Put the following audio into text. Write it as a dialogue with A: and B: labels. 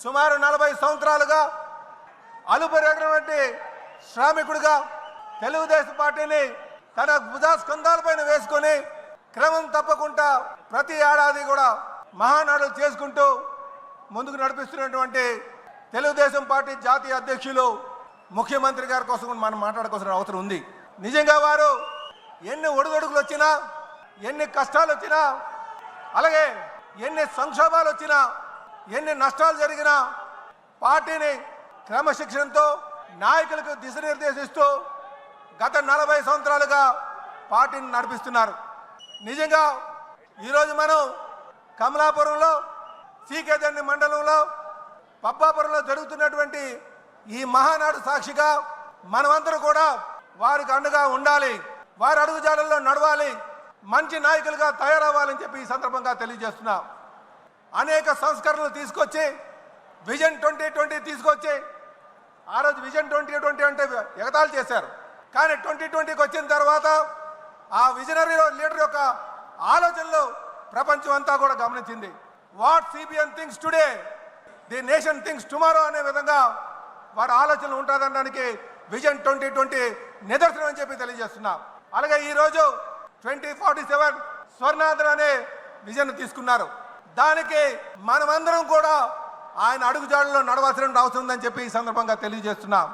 A: సుమారు నలభై సంవత్సరాలుగా అలుపెరగినటువంటి శ్రామికుడిగా తెలుగుదేశం పార్టీని తన భుజాస్కంధాలపైన వేసుకొని క్రమం తప్పకుండా ప్రతి ఏడాది కూడా మహానాడు చేసుకుంటూ ముందుకు నడిపిస్తున్నటువంటి తెలుగుదేశం పార్టీ జాతీయ అధ్యక్షులు ముఖ్యమంత్రి గారి కోసం మనం మాట్లాడుకోవాల్సిన అవసరం ఉంది. నిజంగా వారు ఎన్ని ఒడిదొడుకులు వచ్చినా ఎన్ని కష్టాలు వచ్చినా అలాగే ఎన్ని సంక్షోభాలు వచ్చినా ఎన్ని నష్టాలు జరిగినా పార్టీని క్రమశిక్షణతో నాయకులకు దిశనిర్దేశిస్తూ గత నలభై సంవత్సరాలుగా పార్టీని నడిపిస్తున్నారు. నిజంగా ఈరోజు మనం కమలాపురంలో సీకేదండి మండలంలో పబ్బాపురంలో జరుగుతున్నటువంటి ఈ మహానాడు సాక్షిగా మనమందరూ కూడా వారికి అండగా ఉండాలి వారి అడుగుజాడల్లో నడవాలి మంచి నాయకులుగా తయారవ్వాలని చెప్పి ఈ సందర్భంగా తెలియజేస్తున్నాం. అనేక సంస్కరణలు తీసుకొచ్చి విజన్ ట్వంటీ ట్వంటీ తీసుకొచ్చి ఆ రోజు విజన్ ట్వంటీ ట్వంటీ అంటే ఎగతాళి చేశారు. కానీ ట్వంటీ ట్వంటీకి వచ్చిన తర్వాత ఆ విజనరీ లీడర్ యొక్క ఆలోచనలు ప్రపంచం అంతా కూడా గమనించింది. What CBN thinks today the nation thinks tomorrow అనే విధంగా వారి ఆలోచనలు ఉంటుందనడానికి విజన్ ట్వంటీ ట్వంటీ నిదర్శనం అని చెప్పి తెలియజేస్తున్నా. అలాగే ఈరోజు ట్వంటీ ఫార్టీ సెవెన్ స్వర్ణాంధ్ర అనే విజన్ తీసుకున్నారు. దానికి మనమందరం కూడా ఆయన అడుగుజాడలో నడవాల్సిన అవసరం ఉందని చెప్పి ఈ సందర్భంగా తెలియజేస్తున్నాం.